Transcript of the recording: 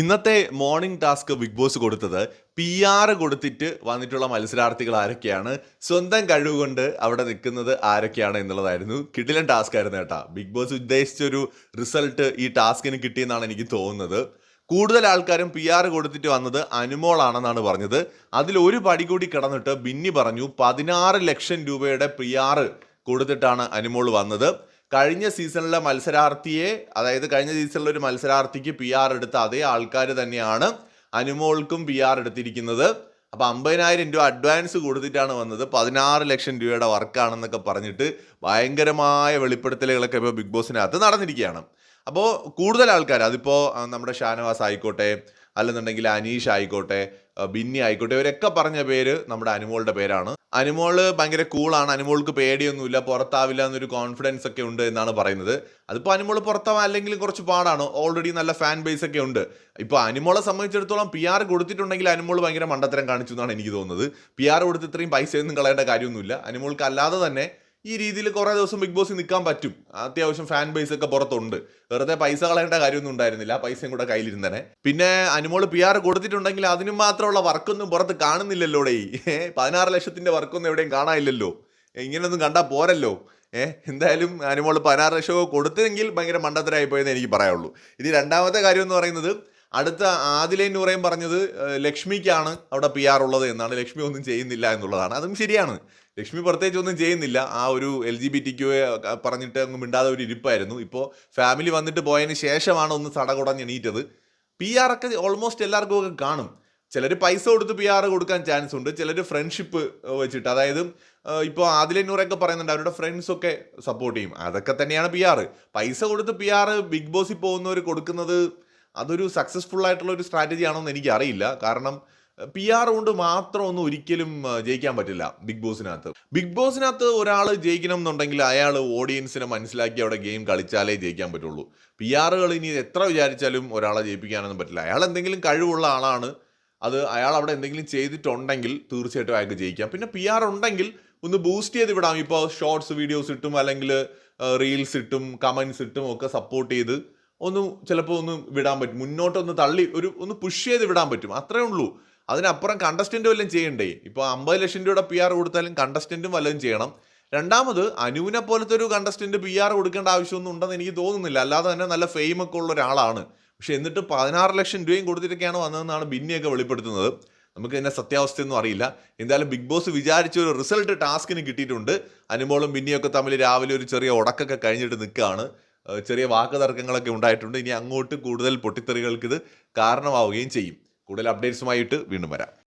ഇന്നത്തെ morning task big Boss കൊടുത്തത് P R കൊടുത്തിട്ട് വന്നിട്ടുള്ള മത്സരാർത്ഥികൾ ആരൊക്കെയാണ്? സ്വന്തം കഴിവ് കൊണ്ട് അവിടെ നിൽക്കുന്നത് ആരൊക്കെയാണ് എന്നുള്ളതായിരുന്നു കിടിലൻ ടാസ്ക് ആയിരുന്നു കേട്ടോ. ബിഗ് ബോസ് ഉദ്ദേശിച്ചൊരു റിസൾട്ട് ഈ ടാസ്കിന് കിട്ടിയെന്നാണ് എനിക്ക് തോന്നുന്നത്. കൂടുതൽ ആൾക്കാരും പി ആർ കൊടുത്തിട്ട് വന്നത് അനുമോളാണെന്നാണ് പറഞ്ഞത്. അതിൽ ഒരു പടി കൂടി കിടന്നിട്ട് ബിന്നി പറഞ്ഞു പതിനാറ് ലക്ഷം രൂപയുടെ പി ആർ കൊടുത്തിട്ടാണ് അനുമോൾ വന്നത്. കഴിഞ്ഞ സീസണിലെ മത്സരാർത്ഥിയെ അതായത് കഴിഞ്ഞ സീസണിലെ ഒരു മത്സരാർത്ഥിക്ക് പി ആർ എടുത്ത അതേ ആൾക്കാർ തന്നെയാണ് അനുമോൾക്കും പി ആർ എടുത്തിരിക്കുന്നത്. അപ്പോൾ അമ്പതിനായിരം രൂപ അഡ്വാൻസ് കൊടുത്തിട്ടാണ് വന്നത്. പതിനാറ് ലക്ഷം രൂപയുടെ വർക്കാണെന്നൊക്കെ പറഞ്ഞിട്ട് ഭയങ്കരമായ വെളിപ്പെടുത്തലുകളൊക്കെ ഇപ്പോൾ ബിഗ് ബോസിനകത്ത് നടന്നിരിക്കുകയാണ്. അപ്പോൾ കൂടുതൽ ആൾക്കാർ അതിപ്പോൾ നമ്മുടെ ഷാനവാസ് ആയിക്കോട്ടെ അല്ലെന്നുണ്ടെങ്കിൽ അനീഷ് ആയിക്കോട്ടെ ബിന്നി ആയിക്കോട്ടെ ഇവരൊക്കെ പറഞ്ഞ പേര് നമ്മുടെ അനുമോളുടെ പേരാണ്. അനുമോൾ ഭയങ്കര കൂളാണ് അനുമോൾക്ക് പേടിയൊന്നുമില്ല പുറത്താവില്ല എന്നൊരു കോൺഫിഡൻസ് ഒക്കെ ഉണ്ട് എന്നാണ് പറയുന്നത്. അതിപ്പോൾ അനുമോൾ പുറത്താവാൻ അല്ലെങ്കിൽ കുറച്ച് പാടാണ്. ഓൾറെഡി നല്ല ഫാൻ ബേസ് ഒക്കെ ഉണ്ട്. ഇപ്പോൾ അനുമോളെ സംബന്ധിച്ചിടത്തോളം പി ആർ കൊടുത്തിട്ടുണ്ടെങ്കിൽ അനുമോൾ ഭയങ്കര മണ്ടത്തരം കാണിച്ചു എന്നാണ് എനിക്ക് തോന്നുന്നത്. പി ആർ കൊടുത്ത് ഇത്രയും പൈസയൊന്നും കളയേണ്ട കാര്യമൊന്നുമില്ല. അനുമോൾക്ക് അല്ലാതെ തന്നെ ഈ രീതിയിൽ കുറേ ദിവസം ബിഗ് ബോസിൽ നിൽക്കാൻ പറ്റും. അത്യാവശ്യം ഫാൻ ബേസ് ഒക്കെ പുറത്തുണ്ട്. വെറുതെ പൈസ കളയേണ്ട കാര്യമൊന്നും ഉണ്ടായിരുന്നില്ല. പൈസയും കൂടെ കയ്യിലിരുന്നനെ. പിന്നെ അനുമോൾ പി ആർ കൊടുത്തിട്ടുണ്ടെങ്കിൽ അതിനും മാത്രമുള്ള വർക്കൊന്നും പുറത്ത് കാണുന്നില്ലല്ലോ ഡേ പതിനാറ് ലക്ഷത്തിന്റെ വർക്കൊന്നും എവിടെയും കാണാനില്ലല്ലോ. ഇങ്ങനെയൊന്നും കണ്ടാൽ പോരല്ലോ. ഏഹ് എന്തായാലും അനുമോൾ പതിനാറ് ലക്ഷമോ കൊടുത്തെങ്കിൽ ഭയങ്കര മണ്ടത്തരായി പോയെന്ന് എനിക്ക് പറയാനുള്ളൂ. ഇനി രണ്ടാമത്തെ കാര്യം എന്ന് പറയുന്നത് അടുത്ത ആദിലേ നൂറയും പറഞ്ഞത് ലക്ഷ്മിക്കാണ് അവിടെ പി ആർ ഉള്ളത് എന്നാണ്. ലക്ഷ്മി ഒന്നും ചെയ്യുന്നില്ല എന്നുള്ളതാണ്. അതും ശരിയാണ്. ലക്ഷ്മി പ്രത്യേകിച്ച് ഒന്നും ചെയ്യുന്നില്ല. ആ ഒരു L G B T Q പറഞ്ഞിട്ട് അങ്ങ് മിണ്ടാതെ ഒരു ഇരിപ്പായിരുന്നു. ഇപ്പോൾ ഫാമിലി വന്നിട്ട് പോയതിന് ശേഷമാണ് ഒന്ന് സടകുടഞ്ഞ് എണീറ്റത് പി ആർ ഒക്കെ ഓൾമോസ്റ്റ് എല്ലാവർക്കും ഒക്കെ കാണും. ചിലർ പൈസ കൊടുത്ത് പി ആർ കൊടുക്കാൻ ചാൻസ് ഉണ്ട്. ചിലർ ഫ്രണ്ട്ഷിപ്പ് വെച്ചിട്ട്. അതായത് ഇപ്പോൾ ആദിലന്നൂറൊക്കെ പറയുന്നുണ്ട്. അവരുടെ ഫ്രണ്ട്സ് ഒക്കെ സപ്പോർട്ട് ചെയ്യും. അതൊക്കെ തന്നെയാണ് പി ആർ പൈസ കൊടുത്ത് പി ആർ ബിഗ് ബോസിൽ പോകുന്നവർ കൊടുക്കുന്നത് അതൊരു സക്സസ്ഫുൾ ആയിട്ടുള്ള ഒരു സ്ട്രാറ്റജി ആണോ എന്ന് എനിക്ക് അറിയില്ല കാരണം പി ആർ കൊണ്ട് മാത്രം ഒന്നും ഒരിക്കലും ജയിക്കാൻ പറ്റില്ല ബിഗ് ബോസിനകത്ത് ബിഗ് ബോസിനകത്ത് ഒരാൾ ജയിക്കണം എന്നുണ്ടെങ്കിൽ അയാൾ ഓഡിയൻസിനെ മനസ്സിലാക്കി അവിടെ ഗെയിം കളിച്ചാലേ ജയിക്കാൻ പറ്റുള്ളൂ. പി ആറുകൾ ഇനി എത്ര വിചാരിച്ചാലും ഒരാളെ ജയിപ്പിക്കാനൊന്നും പറ്റില്ല. അയാൾ എന്തെങ്കിലും കഴിവുള്ള ആളാണ്. അത് അയാൾ അവിടെ എന്തെങ്കിലും ചെയ്തിട്ടുണ്ടെങ്കിൽ തീർച്ചയായിട്ടും അയാൾക്ക് ജയിക്കാം. പിന്നെ പി ആർ ഉണ്ടെങ്കിൽ ഒന്ന് ബൂസ്റ്റ് ചെയ്ത് വിടാം. ഇപ്പോൾ ഷോർട്സ് വീഡിയോസ് ഇട്ടും അല്ലെങ്കിൽ റീൽസ് ഇട്ടും കമൻസ് ഇട്ടും ഒക്കെ സപ്പോർട്ട് ചെയ്ത് ഒന്ന് ചിലപ്പോൾ ഒന്ന് വിടാൻ പറ്റും. മുന്നോട്ടൊന്ന് തള്ളി ഒരു ഒന്ന് പുഷ് ചെയ്ത് വിടാൻ പറ്റും. അത്രേ ഉള്ളൂ. അതിനപ്പുറം കണ്ടസ്റ്റന്റ് വല്ലതും ചെയ്യണ്ടേ? ഇപ്പോൾ അമ്പത് ലക്ഷം രൂപയുടെ പി ആർ കൊടുത്താലും കണ്ടസ്റ്റന്റും വല്ലതും ചെയ്യണം. രണ്ടാമത് അനുവിനെ പോലത്തെ ഒരു കണ്ടസ്റ്റന്റ് പി ആർ കൊടുക്കേണ്ട ആവശ്യമൊന്നും ഉണ്ടെന്ന് എനിക്ക് തോന്നുന്നില്ല. അല്ലാതെ തന്നെ നല്ല ഫെയിമൊക്കെ ഉള്ള ഒരാളാണ്. പക്ഷേ എന്നിട്ട് പതിനാറ് ലക്ഷം രൂപയും കൊടുത്തിട്ടൊക്കെയാണ് വന്നതെന്നാണ് ബിന്നിയൊക്കെ വെളിപ്പെടുത്തുന്നത്. നമുക്ക് ഇതിന്റെ സത്യാവസ്ഥയൊന്നും അറിയില്ല. എന്തായാലും ബിഗ് ബോസ് വിചാരിച്ച ഒരു റിസൾട്ട് ടാസ്കിന് കിട്ടിയിട്ടുണ്ട്. അനുമോളും ബിന്നിയൊക്കെ തമ്മിൽ രാവിലെ ഒരു ചെറിയ ഉടക്കൊക്കെ കഴിഞ്ഞിട്ട് നിൽക്കുകയാണ്. ചെറിയ വാക്ക് തർക്കങ്ങളൊക്കെ ഉണ്ടായിട്ടുണ്ട്. ഇനി അങ്ങോട്ട് കൂടുതൽ പൊട്ടിത്തെറികൾക്ക് ഇത് കാരണമാവുകയും ചെയ്യും. കൂടുതൽ അപ്ഡേറ്റ്സുമായിട്ട് വീണ്ടും വരാം.